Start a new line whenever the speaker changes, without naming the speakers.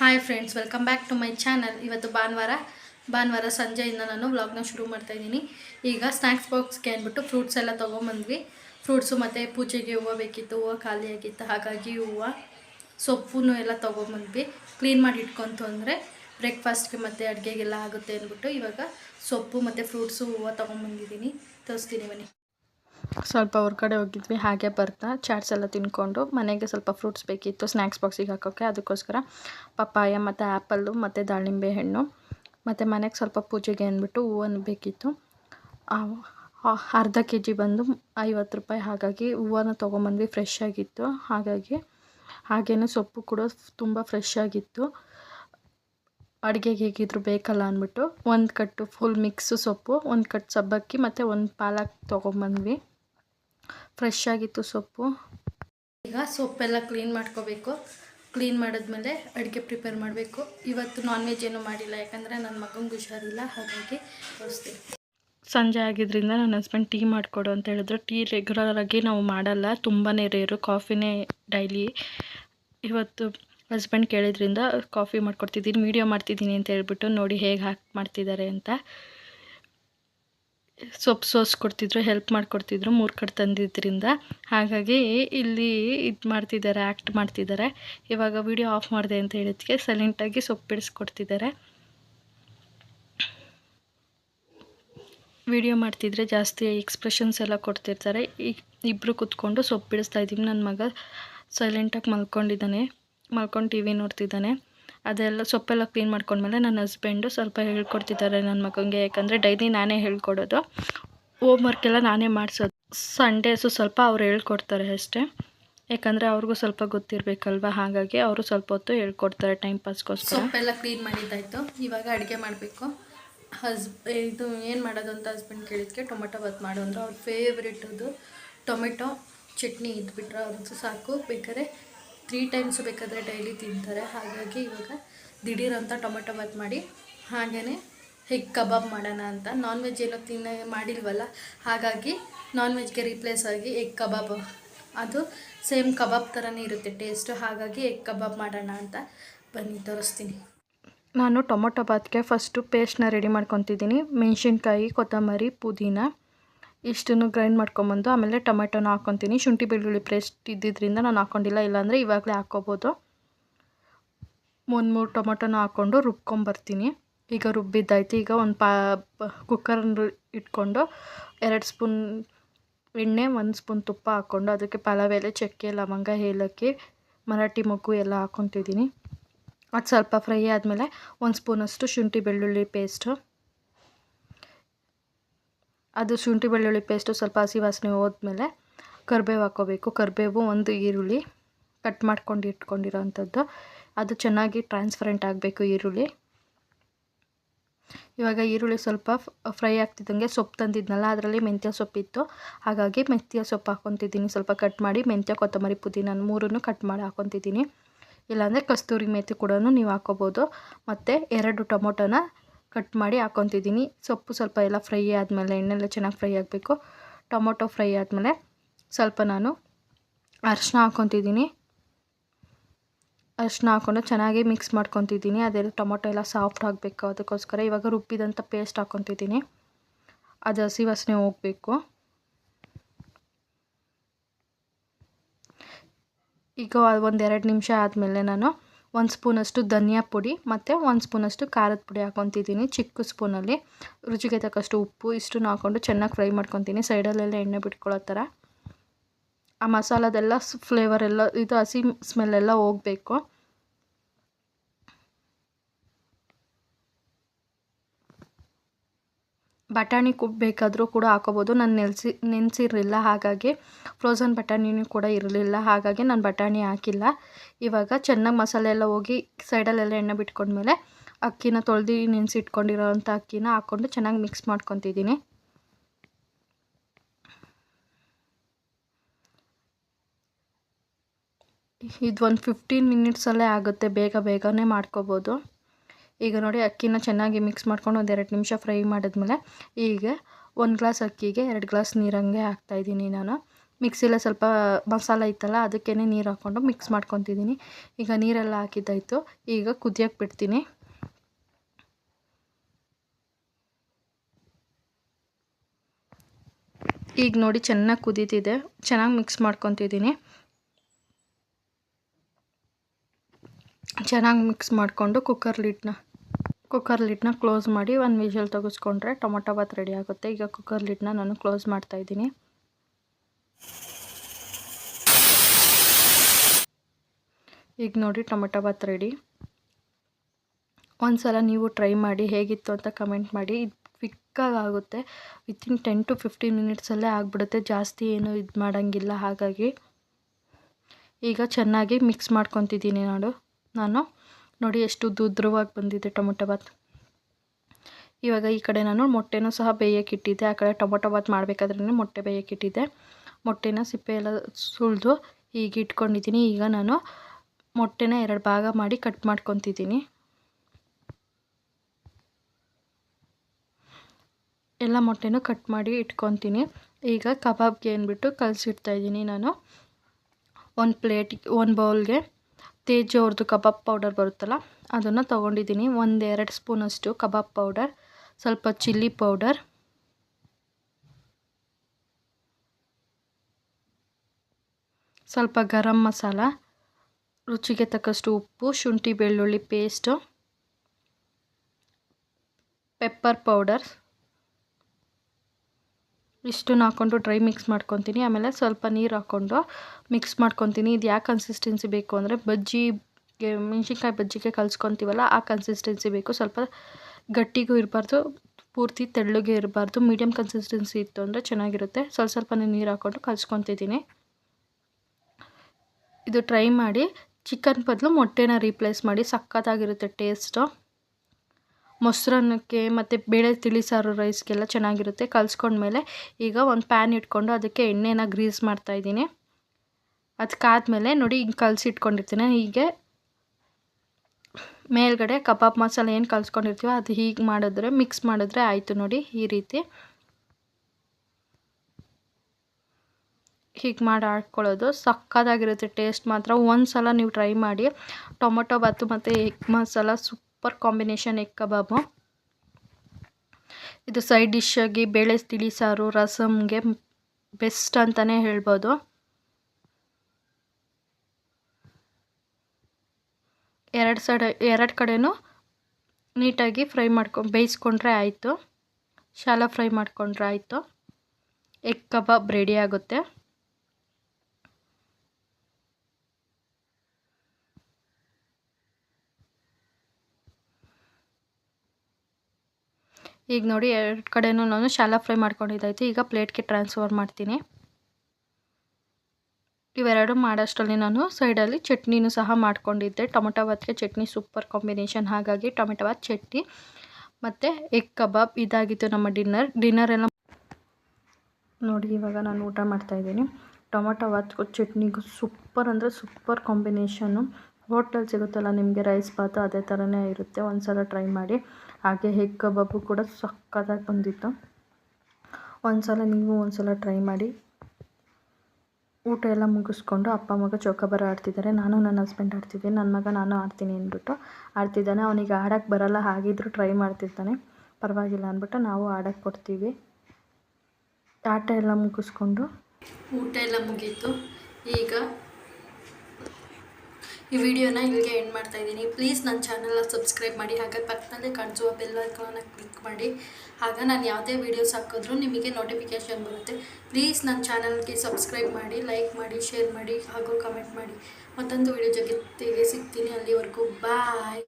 Hi friends welcome back to my channel ಇವತ್ತು ಭಾನುವಾರ ಭಾನುವಾರ ಸಂಜೆಯಿಂದ ನಾನು ವ್ಲಾಗ್ನ ಶುರು ಮಾಡ್ತಾ ಇದ್ದೀನಿ. ಈಗ ಸ್ನ್ಯಾಕ್ಸ್ ಬಾಕ್ಸ್ಗೆ ಅಂದ್ಬಿಟ್ಟು ಫ್ರೂಟ್ಸ್ ಎಲ್ಲ ತೊಗೊಂಬಂದ್ವಿ. ಫ್ರೂಟ್ಸು ಮತ್ತು ಪೂಜೆಗೆ ಹೂವು ಬೇಕಿತ್ತು, ಹೂವು ಖಾಲಿಯಾಗಿತ್ತು ಹಾಗಾಗಿ ಹೂವು ಸೊಪ್ಪು ಎಲ್ಲ ತೊಗೊಂಬಂದ್ವಿ. ಕ್ಲೀನ್ ಮಾಡಿ ಇಟ್ಕೊಂತು ಅಂದರೆ ಬ್ರೇಕ್ಫಾಸ್ಟ್ಗೆ ಮತ್ತು ಅಡುಗೆಗೆಲ್ಲ ಆಗುತ್ತೆ ಅಂದ್ಬಿಟ್ಟು ಇವಾಗ ಸೊಪ್ಪು ಮತ್ತು ಫ್ರೂಟ್ಸು ಹೂವು ತೊಗೊಂಬಂದಿದ್ದೀನಿ. ತೋರಿಸ್ತೀನಿ ಬನ್ನಿ. ಸ್ವಲ್ಪ ಹೊರ್ಗಡೆ ಹೋಗಿದ್ವಿ, ಹಾಗೆ ಬರ್ತಾ, ಚಾಟ್ಸ್ ಎಲ್ಲ ತಿನ್ಕೊಂಡು, ಮನೆಗೆ ಸ್ವಲ್ಪ ಫ್ರೂಟ್ಸ್ ಬೇಕಿತ್ತು ಸ್ನ್ಯಾಕ್ಸ್ ಬಾಕ್ಸಿಗೆ ಹಾಕೋಕ್ಕೆ ಅದಕ್ಕೋಸ್ಕರ ಪಪ್ಪಾಯ ಮತ್ತು ಆ್ಯಪಲ್ಲು ಮತ್ತು ದಾಳಿಂಬೆ ಹಣ್ಣು, ಮತ್ತು ಮನೆಗೆ ಸ್ವಲ್ಪ ಪೂಜೆಗೆ ಅಂದ್ಬಿಟ್ಟು ಹೂವನ್ನು ಬೇಕಿತ್ತು. ಅರ್ಧ ಕೆ ಜಿ ಬಂದು ಐವತ್ತು ರೂಪಾಯಿ, ಹಾಗಾಗಿ ಹೂವನ್ನು ತೊಗೊಂಬಂದ್ವಿ ಫ್ರೆಶ್ ಆಗಿತ್ತು, ಹಾಗಾಗಿ ಹಾಗೇನೆ ಸೊಪ್ಪು ಕೂಡ ತುಂಬ ಫ್ರೆಶ್ ಆಗಿತ್ತು. ಅಡುಗೆಗೆ ಹೇಗಿದ್ರು ಬೇಕಲ್ಲ ಅಂದ್ಬಿಟ್ಟು ಒಂದು ಕಟ್ಟು ಫುಲ್ ಮಿಕ್ಸು ಸೊಪ್ಪು, ಒಂದು ಕಟ್ಟು ಸಬ್ಬಕ್ಕಿ ಮತ್ತು ಒಂದು ಪಾಲಕ್ ತೊಗೊಂಬಂದ್ವಿ. ಫ್ರೆಶ್ ಆಗಿತ್ತು ಸೊಪ್ಪು. ಈಗ ಸೊಪ್ಪೆಲ್ಲ ಕ್ಲೀನ್ ಮಾಡ್ಕೋಬೇಕು. ಕ್ಲೀನ್ ಮಾಡಿದ್ಮೇಲೆ ಅಡುಗೆ ಪ್ರಿಪೇರ್ ಮಾಡಬೇಕು. ಇವತ್ತು ನಾನ್ ವೆಜ್ ಏನೂ ಮಾಡಿಲ್ಲ ಯಾಕಂದರೆ ನನ್ನ ಮಗಂಗೆ ಹುಷಾರಿಲ್ಲ ಹಾಗಾಗಿ ತೋರಿಸ್ತೀನಿ. ಸಂಜೆ ಆಗಿದ್ದರಿಂದ ನನ್ನ ಹಸ್ಬೆಂಡ್ ಟೀ ಮಾಡಿಕೊಡು ಅಂತ ಹೇಳಿದ್ರು. ಟೀ ರೆಗ್ಯುಲರಾಗಿ ನಾವು ಮಾಡಲ್ಲ ತುಂಬಾ ರೇರು ಕಾಫಿನೇ ಡೈಲಿ ಇವತ್ತು ಹಸ್ಬೆಂಡ್ ಕೇಳಿದ್ರಿಂದ ಕಾಫಿ ಮಾಡ್ಕೊಡ್ತಿದ್ದೀನಿ ವೀಡಿಯೋ ಮಾಡ್ತಿದ್ದೀನಿ ಅಂತ ಹೇಳ್ಬಿಟ್ಟು ನೋಡಿ ಹೇಗೆ ಹಾಕಿ ಮಾಡ್ತಿದ್ದಾರೆ ಅಂತ. ಸೊಪ್ಪು ಸೋಸ್ಕೊಡ್ತಿದ್ರು ಹೆಲ್ಪ್ ಮಾಡಿಕೊಡ್ತಿದ್ರು ಮೂರು ಕಡೆ ತಂದಿದ್ದರಿಂದ ಹಾಗಾಗಿ ಇಲ್ಲಿ ಇದು ಮಾಡ್ತಿದ್ದಾರೆ ಆ್ಯಕ್ಟ್ ಮಾಡ್ತಿದ್ದಾರೆ. ಇವಾಗ ವಿಡಿಯೋ ಆಫ್ ಮಾಡಿದೆ ಅಂತ ಹೇಳಿದ್ಕೆ ಸೈಲೆಂಟಾಗಿ ಸೊಪ್ಪು ಬಿಡಿಸ್ಕೊಡ್ತಿದ್ದಾರೆ. ವಿಡಿಯೋ ಮಾಡ್ತಿದ್ರೆ ಜಾಸ್ತಿ ಎಕ್ಸ್ಪ್ರೆಷನ್ಸ್ ಎಲ್ಲ ಕೊಡ್ತಿರ್ತಾರೆ. ಇಬ್ಬರು ಕೂತ್ಕೊಂಡು ಸೊಪ್ಪು ಬಿಡಿಸ್ತಾ ಇದ್ದೀವಿ. ನನ್ನ ಮಗ ಸೈಲೆಂಟಾಗಿ ಮಲ್ಕೊಂಡಿದ್ದಾನೆ. ಮಲ್ಕೊಂಡು ಟಿ ವಿ ನೋಡ್ತಿದ್ದಾನೆ. ಅದೆಲ್ಲ ಸೊಪ್ಪೆಲ್ಲ ಕ್ಲೀನ್ ಮಾಡ್ಕೊಂಡ್ಮೇಲೆ ನನ್ನ ಹಸ್ಬೆಂಡು ಸ್ವಲ್ಪ ಹೇಳ್ಕೊಡ್ತಿದ್ದಾರೆ ನನ್ನ ಮಗನಿಗೆ ಯಾಕಂದರೆ ಡೈಲಿ ನಾನೇ ಹೇಳ್ಕೊಡೋದು. ಹೋಮ್ ಎಲ್ಲ ನಾನೇ ಮಾಡಿಸೋದು. ಸಂಡೇಸು ಸ್ವಲ್ಪ ಅವ್ರು ಹೇಳ್ಕೊಡ್ತಾರೆ ಅಷ್ಟೇ. ಯಾಕಂದರೆ ಅವ್ರಿಗೂ ಸ್ವಲ್ಪ ಗೊತ್ತಿರಬೇಕಲ್ವ, ಹಾಗಾಗಿ ಅವರು ಸ್ವಲ್ಪ ಹೊತ್ತು ಹೇಳ್ಕೊಡ್ತಾರೆ ಟೈಮ್ ಪಾಸ್ಗೋಸ್ಕರ ಸೊಪ್ಪೆಲ್ಲ ಕ್ಲೀನ್ ಮಾಡಿದ್ದಾಯಿತು. ಇವಾಗ ಅಡುಗೆ ಮಾಡಬೇಕು. ಹಸ್ ಇದು ಏನು ಮಾಡೋದು ಅಂತ ಹಸ್ಬೆಂಡ್ ಕೇಳಿದ್ಕೆ ಟೊಮೆಟೊ ಬಾತ್ ಮಾಡು ಅಂದ್ರೆ. ಅವ್ರ ಫೇವ್ರೇಟ್ ಅದು ಟೊಮೆಟೊ, ಚಟ್ನಿ ಇದ್ಬಿಟ್ರೆ ಅವ್ರದ್ದು ಸಾಕು. ಬೇಕಾದ್ರೆ ತ್ರೀ ಟೈಮ್ಸ್ ಬೇಕಾದರೆ ಡೈಲಿ ತಿಂತಾರೆ. ಹಾಗಾಗಿ ಇವಾಗ ದಿಢೀರ್ ಅಂತ ಟೊಮೆಟೊ ಬಾತ್ ಮಾಡಿ ಹಾಗೆಯೇ ಹೆಗ್ ಕಬಾಬ್ ಮಾಡೋಣ ಅಂತ. ನಾನ್ ವೆಜ್ ಏನೋ ತಿನ್ನ, ಮಾಡಿಲ್ವಲ್ಲ? ಹಾಗಾಗಿ ನಾನ್ ವೆಜ್ಗೆ ರೀಪ್ಲೇಸ್ ಆಗಿ ಎಗ್ ಕಬಾಬ್. ಅದು ಸೇಮ್ ಕಬಾಬ್ ಥರನೇ ಇರುತ್ತೆ ಟೇಸ್ಟು ಹಾಗಾಗಿ ಎಗ್ ಕಬಾಬ್ ಮಾಡೋಣ ಅಂತ ಬನ್ನಿ, ತೋರಿಸ್ತೀನಿ. ನಾನು ಟೊಮೊಟೊ ಬಾತ್ಗೆ ಫಸ್ಟು ಪೇಸ್ಟ್ನ ರೆಡಿ ಮಾಡ್ಕೊತಿದ್ದೀನಿ. ಮೆಣಸಿನ್ಕಾಯಿ, ಕೊತ್ತಂಬರಿ, ಪುದೀನ. ಇಷ್ಟನ್ನು ಗ್ರೈಂಡ್ ಮಾಡ್ಕೊಂಬಂದು ಆಮೇಲೆ ಟೊಮೆಟೊನ ಹಾಕ್ಕೊತೀನಿ. ಶುಂಠಿ ಬೆಳ್ಳುಳ್ಳಿ ಪೇಸ್ಟ್ ಇದ್ದಿದ್ದರಿಂದ ನಾನು ಹಾಕ್ಕೊಂಡಿಲ್ಲ ಇಲ್ಲಾಂದರೆ ಇವಾಗಲೇ ಹಾಕ್ಕೋಬೋದು ಒಂದು ಮೂರು ಟೊಮೊಟೊನ ಹಾಕ್ಕೊಂಡು ರುಬ್ಕೊಂಬರ್ತೀನಿ. ಈಗ ರುಬ್ಬಿದ್ದಾಯ್ತು. ಈಗ ಒಂದು ಪಾ ಕುಕ್ಕರ್ ಇಟ್ಕೊಂಡು ಎರಡು ಸ್ಪೂನ್ ಎಣ್ಣೆ, ಒಂದು ಸ್ಪೂನ್ ತುಪ್ಪ ಹಾಕ್ಕೊಂಡು ಅದಕ್ಕೆ ಪಲಾವ್ ಎಲೆ, ಚಕ್ಕೆ, ಲವಂಗ, ಏಲಕ್ಕಿ, ಮರಾಠಿ ಮೊಗ್ಗು ಎಲ್ಲ ಹಾಕ್ಕೊತಿದ್ದೀನಿ. ಅದು ಸ್ವಲ್ಪ ಫ್ರೈ ಆದಮೇಲೆ ಒಂದು ಸ್ಪೂನಷ್ಟು ಶುಂಠಿ ಬೆಳ್ಳುಳ್ಳಿ ಪೇಸ್ಟು ಅದು ಶುಂಠಿ ಬೆಳ್ಳುಳ್ಳಿ ಪೇಸ್ಟು ಸ್ವಲ್ಪ ಹಸಿ ವಾಸನೆ ಹೋದ್ಮೇಲೆ ಕರಿಬೇವು ಹಾಕ್ಕೋಬೇಕು. ಕರಿಬೇವು ಒಂದು ಈರುಳ್ಳಿ ಕಟ್ ಮಾಡ್ಕೊಂಡು ಇಟ್ಕೊಂಡಿರೋ ಅಂಥದ್ದು ಅದು ಚೆನ್ನಾಗಿ ಟ್ರಾನ್ಸ್ಪರೆಂಟ್ ಆಗಬೇಕು ಈರುಳ್ಳಿ. ಇವಾಗ ಈರುಳ್ಳಿ ಸ್ವಲ್ಪ ಫ್ರೈ ಆಗ್ತಿದ್ದಂಗೆ ಸೊಪ್ಪು ತಂದಿದ್ನಲ್ಲ, ಅದರಲ್ಲಿ ಮೆಂತ್ಯ ಸೊಪ್ಪಿತ್ತು ಹಾಗಾಗಿ ಮೆಂತ್ಯ ಸೊಪ್ಪು ಹಾಕ್ಕೊತಿದ್ದೀನಿ. ಸ್ವಲ್ಪ ಕಟ್ ಮಾಡಿ ಮೆಂತ್ಯ, ಕೊತ್ತಂಬರಿ ಪುದೀನ ಮೂರನ್ನು ಕಟ್ ಮಾಡಿ ಹಾಕ್ಕೊತಿದ್ದೀನಿ. ಇಲ್ಲಾಂದರೆ ಕಸ್ತೂರಿ ಮೇಥಿ ಕೂಡ ನೀವು ಹಾಕ್ಕೋಬೋದು. ಮತ್ತು ಎರಡು ಟೊಮೊಟೊನ ಕಟ್ ಮಾಡಿ ಹಾಕೊತಿದ್ದೀನಿ. ಸೊಪ್ಪು ಸ್ವಲ್ಪ ಎಲ್ಲ ಫ್ರೈ ಆದಮೇಲೆ, ಎಣ್ಣೆಲ್ಲ ಚೆನ್ನಾಗಿ ಫ್ರೈ ಆಗಬೇಕು. ಟೊಮೊಟೊ ಫ್ರೈ ಆದಮೇಲೆ ಸ್ವಲ್ಪ ನಾನು ಅರಿಶಿನ ಹಾಕ್ಕೊತಿದ್ದೀನಿ ಅರಿಶಿನ ಹಾಕೊಂಡು ಚೆನ್ನಾಗಿ ಮಿಕ್ಸ್ ಮಾಡ್ಕೊತಿದ್ದೀನಿ. ಅದೆಲ್ಲ ಟೊಮೊಟೊ ಎಲ್ಲ ಸಾಫ್ಟ್ ಆಗಬೇಕು ಅದಕ್ಕೋಸ್ಕರ. ಇವಾಗ ರುಬ್ಬಿದಂಥ ಪೇಸ್ಟ್ ಹಾಕ್ಕೊತಿದ್ದೀನಿ ಅದು ಹಸಿ ವಾಸನೆ ಹೋಗಬೇಕು. ಈಗ ಒಂದೆರಡು ನಿಮಿಷ ಆದಮೇಲೆ ನಾನು ಒಂದು ಸ್ಪೂನಷ್ಟು ಧನಿಯಾ ಪುಡಿ ಮತ್ತು ಒಂದು ಸ್ಪೂನಷ್ಟು ಖಾರದ ಪುಡಿ ಹಾಕ್ಕೊತಿದ್ದೀನಿ ಚಿಕ್ಕ ಸ್ಪೂನಲ್ಲಿ ರುಚಿಗೆ ತಕ್ಕಷ್ಟು ಉಪ್ಪು, ಇಷ್ಟನ್ನು ಹಾಕ್ಕೊಂಡು ಚೆನ್ನಾಗಿ ಫ್ರೈ ಮಾಡ್ಕೊತೀನಿ. ಸೈಡಲ್ಲೆಲ್ಲ ಎಣ್ಣೆ ಬಿಟ್ಕೊಳ್ಳೋ ಥರ. ಆ ಮಸಾಲದೆಲ್ಲ ಫ್ಲೇವರ್ ಎಲ್ಲ, ಇದು ಹಸಿ ಸ್ಮೆಲ್ಲೆಲ್ಲ ಹೋಗಬೇಕು. ಬಟಾಣಿ ಕು ಬೇಕಾದರೂ ಕೂಡ ಹಾಕೋಬೋದು. ನಾನು ನೆಲೆಸಿ, ನೆನೆಸಿರಲಿಲ್ಲ, ಹಾಗಾಗಿ ಫ್ರೋಝನ್ ಬಟಾಣಿನೂ ಕೂಡ ಇರಲಿಲ್ಲ. ಹಾಗಾಗಿ ನಾನು ಬಟಾಣಿ ಹಾಕಿಲ್ಲ. ಇವಾಗ ಚೆನ್ನಾಗಿ ಮಸಾಲೆ ಎಲ್ಲ ಹೋಗಿ ಸೈಡಲ್ಲೆಲ್ಲ ಎಣ್ಣೆ ಬಿಟ್ಕೊಂಡ್ಮೇಲೆ ಅಕ್ಕಿನ ತೊಳೆದು ನೆನೆಸಿಟ್ಕೊಂಡಿರೋವಂಥ ಅಕ್ಕಿನ ಹಾಕ್ಕೊಂಡು ಚೆನ್ನಾಗಿ ಮಿಕ್ಸ್ ಮಾಡ್ಕೊತಿದ್ದೀನಿ. ಇದು ಒಂದು ಫಿಫ್ಟೀನ್ ಮಿನಿಟ್ಸಲ್ಲೇ ಆಗುತ್ತೆ. ಬೇಗ ಬೇಗನೆ ಮಾಡ್ಕೋಬೋದು. ಈಗ ನೋಡಿ ಅಕ್ಕಿನ ಚೆನ್ನಾಗಿ ಮಿಕ್ಸ್ ಮಾಡ್ಕೊಂಡು ಒಂದೆರಡು ನಿಮಿಷ ಫ್ರೈ ಮಾಡಿದ್ಮೇಲೆ ಈಗ ಒಂದು ಗ್ಲಾಸ್ ಅಕ್ಕಿಗೆ ಎರಡು ಗ್ಲಾಸ್ ನೀರಂಗೆ ಹಾಕ್ತಾಯಿದ್ದೀನಿ ನಾನು. ಮಿಕ್ಸಿಲೇ ಸ್ವಲ್ಪ ಮಸಾಲ ಇತ್ತಲ್ಲ ಅದಕ್ಕೇ ನೀರು ಹಾಕ್ಕೊಂಡು ಮಿಕ್ಸ್ ಮಾಡ್ಕೊತಿದ್ದೀನಿ. ಈಗ ನೀರೆಲ್ಲ ಹಾಕಿದ್ದಾಯಿತು. ಈಗ ಕುದಿಯೋಕ್ಕೆ ಬಿಡ್ತೀನಿ. ಈಗ ನೋಡಿ ಚೆನ್ನಾಗಿ ಕುದೀತಿದೆ. ಚೆನ್ನಾಗಿ ಮಿಕ್ಸ್ ಮಾಡ್ಕೊತಿದ್ದೀನಿ. ಚೆನ್ನಾಗಿ ಮಿಕ್ಸ್ ಮಾಡಿಕೊಂಡು ಕುಕ್ಕರ್ ಲಿಡ್ನ ಕುಕ್ಕರ್ ಲಿಡ್ನ ಕ್ಲೋಸ್ ಮಾಡಿ ಒಂದು ವಿಷಲ್ ತೆಗೆಸ್ಕೊಂಡ್ರೆ ಟೊಮೊಟೊ ಬಾತ್ ರೆಡಿ ಆಗುತ್ತೆ. ಈಗ ಕುಕ್ಕರ್ ಲಿಡ್ನ ನಾನು ಕ್ಲೋಸ್ ಮಾಡ್ತಾ ಇದ್ದೀನಿ. ಈಗ ನೋಡಿ ಟೊಮೆಟೊ ಬಾತ್ ರೆಡಿ ಒಂದು ಸಲ ನೀವು ಟ್ರೈ ಮಾಡಿ ಹೇಗಿತ್ತು ಅಂತ ಕಮೆಂಟ್ ಮಾಡಿ. ಇದು ಕ್ವಿಕ್ಕಾಗಿ ಆಗುತ್ತೆ. ವಿತಿನ್ ಟೆನ್ ಟು ಫಿಫ್ಟೀನ್ ಮಿನಿಟ್ಸಲ್ಲೇ ಆಗಿಬಿಡುತ್ತೆ. ಜಾಸ್ತಿ ಏನು ಇದು ಮಾಡೋಂಗಿಲ್ಲ ಹಾಗಾಗಿ. ಈಗ ಚೆನ್ನಾಗಿ ಮಿಕ್ಸ್ ಮಾಡ್ಕೊತಿದ್ದೀನಿ ನಾನು ನಾನು ನೋಡಿ ಎಷ್ಟು ಉದ್ರವಾಗಿ ಬಂದಿದೆ ಟೊಮೊಟೊ ಬಾತ್ ಇವಾಗ ಈ ಕಡೆ ನಾನು ಮೊಟ್ಟೆನೂ ಸಹ ಬೇಯಕ್ಕೆ ಇಟ್ಟಿದ್ದೆ. ಆ ಕಡೆ ಟೊಮೊಟೊ ಬಾತ್ ಮಾಡಬೇಕಾದ್ರೆ ಮೊಟ್ಟೆ ಬೇಯಕ್ಕೆ ಇಟ್ಟಿದ್ದೆ. ಮೊಟ್ಟೆನ ಸಿಪ್ಪೆ ಎಲ್ಲ ಸುಳಿದು ಈಗ ಇಟ್ಕೊಂಡಿದ್ದೀನಿ. ಈಗ ನಾನು ಮೊಟ್ಟೆನ ಎರಡು ಭಾಗ ಮಾಡಿ ಕಟ್ ಮಾಡ್ಕೊತಿದ್ದೀನಿ. ಎಲ್ಲ ಮೊಟ್ಟೆನೂ ಕಟ್ ಮಾಡಿ ಇಟ್ಕೊತೀನಿ ಈಗ ಕಬಾಬ್ಗೆ ಅಂದ್ಬಿಟ್ಟು ಕಲಸಿಡ್ತಾಯಿದ್ದೀನಿ ನಾನು. ಒಂದು ಪ್ಲೇಟ್ ಒಂದು ಬೌಲ್ಗೆ ತೇಜ್ ಅವ್ರದ್ದು ಕಬಾಬ್ ಪೌಡರ್ ಬರುತ್ತಲ್ಲ, ಅದನ್ನು ತೊಗೊಂಡಿದ್ದೀನಿ. ಒಂದು ಎರಡು ಸ್ಪೂನಷ್ಟು ಕಬಾಬ್ ಪೌಡರ್, ಸ್ವಲ್ಪ ಚಿಲ್ಲಿ ಪೌಡರ್. ಸ್ವಲ್ಪ ಗರಂ ಮಸಾಲ, ರುಚಿಗೆ ತಕ್ಕಷ್ಟು ಉಪ್ಪು, ಶುಂಠಿ ಬೆಳ್ಳುಳ್ಳಿ ಪೇಸ್ಟು, ಪೆಪ್ಪರ್ ಪೌಡರ್. ಇಷ್ಟನ್ನು ಹಾಕ್ಕೊಂಡು ಡ್ರೈ ಮಿಕ್ಸ್ ಮಾಡ್ಕೊತೀನಿ. ಆಮೇಲೆ ಸ್ವಲ್ಪ ನೀರು ಹಾಕ್ಕೊಂಡು ಮಿಕ್ಸ್ ಮಾಡ್ಕೊತೀನಿ. ಇದು ಯಾಕೆ ಕನ್ಸಿಸ್ಟೆನ್ಸಿ ಬೇಕು ಅಂದರೆ ಬಜ್ಜಿಗೆ, ಮೆಣ್ಸಿನ್ಕಾಯಿ ಬಜ್ಜಿಗೆ ಕಲ್ಸ್ಕೊತೀವಲ್ಲ, ಆ ಕನ್ಸಿಸ್ಟೆನ್ಸಿ ಬೇಕು. ಸ್ವಲ್ಪ ಗಟ್ಟಿಗೂ ಇರಬಾರ್ದು, ಪೂರ್ತಿ ತೆಳ್ಳಗೆ ಇರಬಾರ್ದು. ಮೀಡಿಯಮ್ ಕನ್ಸಿಸ್ಟೆನ್ಸಿ ಇತ್ತು ಅಂದರೆ ಚೆನ್ನಾಗಿರುತ್ತೆ. ಸ್ವಲ್ಪ ಸ್ವಲ್ಪನೇ ನೀರು ಹಾಕ್ಕೊಂಡು ಕಲ್ಸ್ಕೊತಿದ್ದೀನಿ. ಇದು ಟ್ರೈ ಮಾಡಿ ಚಿಕನ್ ಬದಲು ಮೊಟ್ಟೆನ ರೀಪ್ಲೇಸ್ ಮಾಡಿ. ಸಖತ್ತಾಗಿರುತ್ತೆ ಟೇಸ್ಟು ಮೊಸರನ್ನಕ್ಕೆ ಮತ್ತು ಬೇಳೆ ತಿಳಿಸಾರು ರೈಸ್ಗೆಲ್ಲ ಚೆನ್ನಾಗಿರುತ್ತೆ. ಕಲ್ಸ್ಕೊಂಡ್ಮೇಲೆ ಈಗ ಒಂದು ಪ್ಯಾನ್ ಇಟ್ಕೊಂಡು ಅದಕ್ಕೆ ಎಣ್ಣೆನ ಗ್ರೀಸ್ ಮಾಡ್ತಾಯಿದ್ದೀನಿ ಅದಕ್ಕಾದ್ಮೇಲೆ ನೋಡಿ ಹಿಂಗೆ ಕಲಸಿಟ್ಕೊಂಡಿರ್ತೀನಿ. ಹೀಗೆ ಮೇಲ್ಗಡೆ ಕಬಾಬ್ ಮಸಾಲ ಏನು ಕಲ್ಸ್ಕೊಂಡಿರ್ತೀವೋ ಅದು ಹೀಗೆ ಮಾಡಿದ್ರೆ ಮಿಕ್ಸ್ ಮಾಡಿದ್ರೆ ಆಯಿತು ನೋಡಿ ಈ ರೀತಿ. ಹೀಗೆ ಮಾಡಿ ಹಾಕ್ಕೊಳ್ಳೋದು. ಸಕ್ಕತ್ತಾಗಿರುತ್ತೆ ಟೇಸ್ಟ್ ಮಾತ್ರ. ಒಂದು ಸಲ ನೀವು ಟ್ರೈ ಮಾಡಿ. ಟೊಮೊಟೊ, ಬಾತು ಮತ್ತು ಎಗ್ ಮಸಾಲ, ಸುಪ್ ಸೂಪರ್ ಕಾಂಬಿನೇಷನ್ ಎಗ್ ಕಬಾಬು ಇದು ಸೈಡ್ ಡಿಶ್ಶಾಗಿ ಬೇಳೆ, ತಿಳಿ, ಸಾರು ರಸಮ್ಗೆ ಬೆಸ್ಟ್ ಅಂತಲೇ ಹೇಳ್ಬೋದು. ಎರಡು ಸೈಡ್, ಎರಡು ಕಡೆಯೂ ನೀಟಾಗಿ ಫ್ರೈ ಮಾಡ್ಕೊಂಡು ಬೇಯಿಸ್ಕೊಂಡ್ರೆ ಆಯಿತು. ಶಾಲಾ ಫ್ರೈ ಮಾಡಿಕೊಂಡ್ರೆ ಆಯಿತು. ಎಗ್ ಕಬಾಬ್ ರೆಡಿ ಆಗುತ್ತೆ. ಈಗ ನೋಡಿ ಎರಡು ಕಡೆಯೂ ನಾನು ಶಾಲಾ ಫ್ರೈ ಮಾಡ್ಕೊಂಡಿದ್ದಾಯಿತು. ಈಗ ಪ್ಲೇಟ್ಗೆ ಟ್ರಾನ್ಸ್ಫರ್ ಮಾಡ್ತೀನಿ. ಇವೆರಡು ಮಾಡೋಷ್ಟರಲ್ಲಿ ನಾನು ಸೈಡಲ್ಲಿ ಚಟ್ನಿನೂ ಸಹ ಮಾಡ್ಕೊಂಡಿದ್ದೆ. ಟೊಮೆಟೊ ಭಾತ್ಗೆ ಚಟ್ನಿ ಸೂಪರ್ ಕಾಂಬಿನೇಷನ್ ಹಾಗಾಗಿ ಟೊಮೆಟೊ ಭಾತ್, ಚಟ್ನಿ ಮತ್ತು ಎಗ್ ಕಬಾಬ್ ಇದಾಗಿತ್ತು ನಮ್ಮ ಡಿನ್ನರ್ ಡಿನ್ನರ್ ಎಲ್ಲ ನೋಡಿ ಇವಾಗ ನಾನು ಊಟ ಮಾಡ್ತಾಯಿದ್ದೀನಿ ಟೊಮೆಟೊ ಭಾತ್ಗೂ ಚಟ್ನಿಗೂ ಸೂಪರ್ ಅಂದರೆ ಸೂಪರ್ ಕಾಂಬಿನೇಷನ್ನು ಹೋಟೆಲ್ ಸಿಗುತ್ತಲ್ಲ, ನಿಮಗೆ ರೈಸ್ ಭಾತ್ ಅದೇ ಥರನೇ ಇರುತ್ತೆ. ಒಂದು ಸಲ ಟ್ರೈ ಮಾಡಿ. ಹಾಗೆ ಹೆಗ್ ಕಬಾಬು ಕೂಡ ಸಕ್ಕತ್ತಾಗಿ ಬಂದಿತ್ತು. ಒಂದು ಸಲ ನೀವು ಒಂದು ಸಲ ಟ್ರೈ ಮಾಡಿ. ಊಟ ಎಲ್ಲ ಮುಗಿಸ್ಕೊಂಡು ಅಪ್ಪ ಮಗ ಚೌಕಾಬಾರ ಆಡ್ತಿದ್ದಾರೆ. ನಾನು ನನ್ನ ಹಸ್ಬೆಂಡ್ ಆಡ್ತಿದ್ದೀನಿ ನನ್ನ ಮಗ ನಾನು ಆಡ್ತೀನಿ ಅಂದ್ಬಿಟ್ಟು ಆಡ್ತಿದ್ದಾನೆ. ಅವನಿಗೆ ಆಡೋಕ್ಕೆ ಬರೋಲ್ಲ ಹಾಗಿದ್ದರೂ ಟ್ರೈ ಮಾಡ್ತಿರ್ತಾನೆ. ಪರವಾಗಿಲ್ಲ ಅಂದ್ಬಿಟ್ಟು ನಾವು ಆಡೋಕ್ಕೆ ಕೊಡ್ತೀವಿ. ಆಟ ಎಲ್ಲ ಮುಗಿಸ್ಕೊಂಡು. ಊಟ ಎಲ್ಲ ಮುಗೀತು. ಈಗ ಈ ವಿಡಿಯೋನ ಇಲ್ಲಿಗೆ ಎಂಡ್ ಮಾಡ್ತಾ ಇದ್ದೀನಿ. ಪ್ಲೀಸ್ ನನ್ನ ಚಾನಲ್ನ ಸಬ್ಸ್ಕ್ರೈಬ್ ಮಾಡಿ. ಹಾಗೆ ಪಕ್ಕದಲ್ಲೇ ಕಾಣಿಸುವ ಬೆಲ್ ಐಕಾನ ಕ್ಲಿಕ್ ಮಾಡಿ. ಆಗ ನಾನು ಯಾವುದೇ ವೀಡಿಯೋಸ್ ಹಾಕಿದ್ರೂ ನಿಮಗೆ ನೋಟಿಫಿಕೇಷನ್ ಬರುತ್ತೆ. ಪ್ಲೀಸ್ ನನ್ನ ಚಾನಲ್ಗೆ ಸಬ್ಸ್ಕ್ರೈಬ್ ಮಾಡಿ ಲೈಕ್ ಮಾಡಿ ಶೇರ್ ಮಾಡಿ, ಹಾಗೂ ಕಮೆಂಟ್ ಮಾಡಿ. ಮತ್ತೊಂದು ವಿಡಿಯೋ ಜೊತೆಗೆ ಸಿಗ್ತೀನಿ ಅಲ್ಲಿವರೆಗೂ. ಬಾಯ್